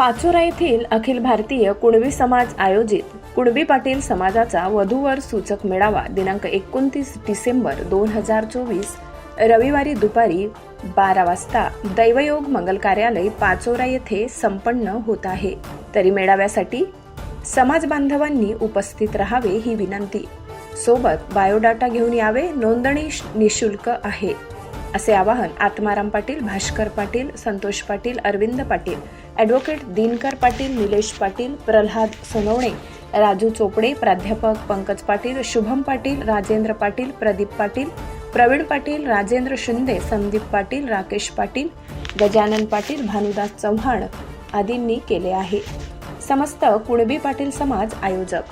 पाचोरा येथील अखिल भारतीय कुणबी समाज आयोजित कुणबी पाटील समाजाचा वधूवर सूचक मेळावा दिनांक एकोणतीस डिसेंबर दोन हजार चोवीस रविवारी दुपारी बारा वाजता दैवयोग मंगल कार्यालय पाचोरा येथे संपन्न होत आहे. तरी मेळाव्यासाठी समाज बांधवांनी उपस्थित राहावे ही विनंती. सोबत बायोडाटा घेऊन यावे नोंदणी निशुल्क आहे. असे आवाहन आत्माराम पाटील भास्कर पाटील संतोष पाटील अरविंद पाटील ॲडव्होकेट दिनकर पाटील निलेश पाटील प्रल्हाद सोनवणे राजू चोपडे प्राध्यापक पंकज पाटील शुभम पाटील राजेंद्र पाटील प्रदीप पाटील प्रवीण पाटील राजेंद्र शिंदे संदीप पाटील राकेश पाटील गजानन पाटील भानुदास चव्हाण आदींनी केले आहे. समस्त कुणबी पाटील समाज आयोजक.